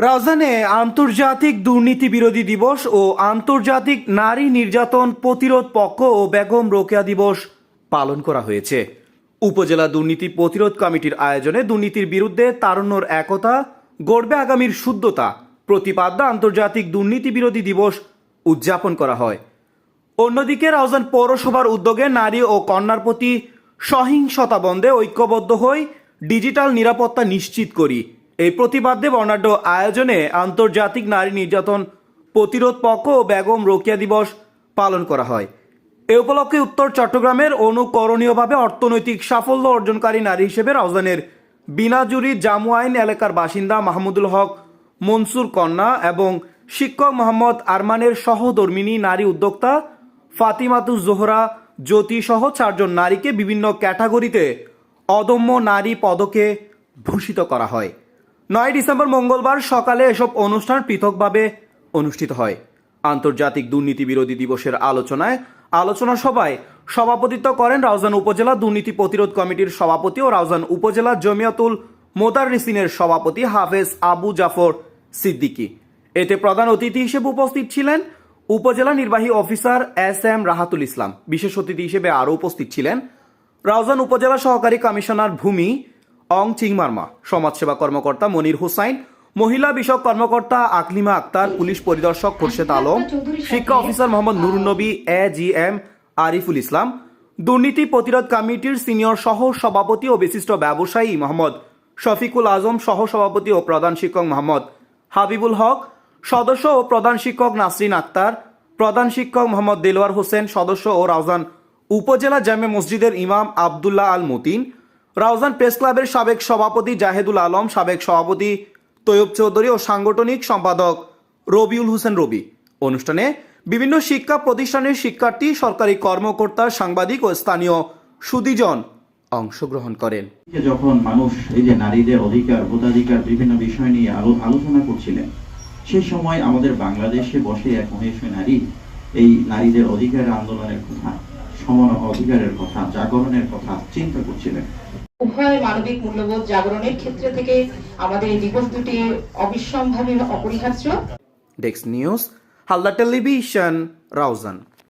রাজধানে আন্তর্জাতিক দুর্নীতি বিরোধী দিবস ও আন্তর্জাতিক নারী নির্যাতন প্রতিরোধ পক্ষ ও বেগম রোকেয়া দিবস পালন করা হয়েছে। উপজেলা দুর্নীতি প্রতিরোধ কমিটির আয়োজনে দুর্নীতির বিরুদ্ধে তারুণ্যর একতা, গড়বে আগামীর শুদ্ধতা, প্রতিপাদ্য আন্তর্জাতিক দুর্নীতি বিরোধী দিবস উদযাপন করা হয়। অন্যদিকে রাউজান পৌরসভার উদ্যোগে নারী ও কন্যার প্রতি সহিংসতা বন্ধে ঐক্যবদ্ধ হই ডিজিটাল নিরাপত্তা নিশ্চিত করি। এই প্রতিবাদ্যে বর্ণাঢ্য আয়োজনে আন্তর্জাতিক নারী নির্যাতন প্রতিরোধ পক্ষ ও বেগম রোকিয়া দিবস পালন করা হয়। এ উপলক্ষে উত্তর চট্টগ্রামের অনুকরণীয়ভাবে অর্থনৈতিক সাফল্য অর্জনকারী নারী হিসেবে রাজধানীর বিনাজুরি জামুয়াইন এলাকার বাসিন্দা মাহমুদুল হক, মনসুর কন্যা এবং শিক্ষক মোহাম্মদ আরমানের সহধর্মিনী নারী উদ্যোক্তা ফাতিমাতু জোহরা জ্যোতি সহ চারজন নারীকে বিভিন্ন ক্যাটাগরিতে অদম্য নারী পদকে ভূষিত করা হয়। নয় ডিসেম্বর মঙ্গলবার সকালে এসব অনুষ্ঠান পৃথকভাবে অনুষ্ঠিত হয়। আন্তর্জাতিক দুর্নীতি বিরোধী দিবসের আলোচনায় আলোচনা সভায় সভাপতিত্ব করেন রাউজান উপজেলা দুর্নীতি প্রতিরোধ কমিটির সভাপতি ও রাউজান উপজেলা জমিয়াতুল মোদাররিসিনের সভাপতি হাফেজ আবু জাফর সিদ্দিকী। এতে প্রধান অতিথি হিসেবে উপস্থিত ছিলেন উপজেলা নির্বাহী officer S M Rahatul Islam. বিশেষ অতিথি হিসেবে আরও উপস্থিত ছিলেন রাউজান উপজেলা সহকারী কমিশনার ভূমি অং চিংমারমা সমাজসেবা কর্মকর্তা মনির হুসাইন মহিলা বিষয়ক কর্মকর্তা আকলিমা আক্তার পুলিশ পরিদর্শক খোরশেদ আলম শিক্ষা officer Mohammad Nurunnabi A G M Ariful Islam দুর্নীতি প্রতিরোধ কমিটির সিনিয়র সহ সভাপতি ও বিশিষ্ট ব্যবসায়ী মোহাম্মদ শফিকুল আজম সহ সভাপতি ও প্রধান শিক্ষক মোহাম্মদ হাবিবুল হক সদস্য ও প্রধান শিক্ষক নাসরিন আক্তার প্রধান শিক্ষক মোহাম্মদ দেলোয়ার হোসেন সদস্য ও রাউজান উপজেলা জামে মসজিদের ইমাম আবদুল্লাহ আল মতিন রাউজান প্রেস ক্লাবের সাবেক সভাপতি জাহেদুল আলম, সাবেক সভাপতি তৈয়ব চৌধুরী ও সাংগঠনিক সম্পাদক রবিউল হোসেন রবি। অনুষ্ঠানে বিভিন্ন শিক্ষা প্রতিষ্ঠানের শিক্ষার্থী, সরকারি কর্মকর্তা, সাংবাদিক ও স্থানীয় সুদীজন অংশগ্রহণ করেন। যখন মানুষ, এই যে নারীদের অধিকার, ভোটাধিকার বিভিন্ন বিষয় নিয়ে আলো- আলোচনা করছিলেন সেই সময় আমাদের বাংলাদেশে বসে এক মহেশ্বী নারী, এই নারীদের অধিকার আন্দোলনের কথা, সমান অধিকারের কথা, জাগরণের কথা চিন্তা করছিলেন। উভয় মানবিক মূল্যবোধ জাগরণের ক্ষেত্র থেকে আমাদের এই দিবস দুটি অবিশ্রামভাবে অপরিহার্য। ডেক্স নিউজ হালদা টেলিভিশন রাউজান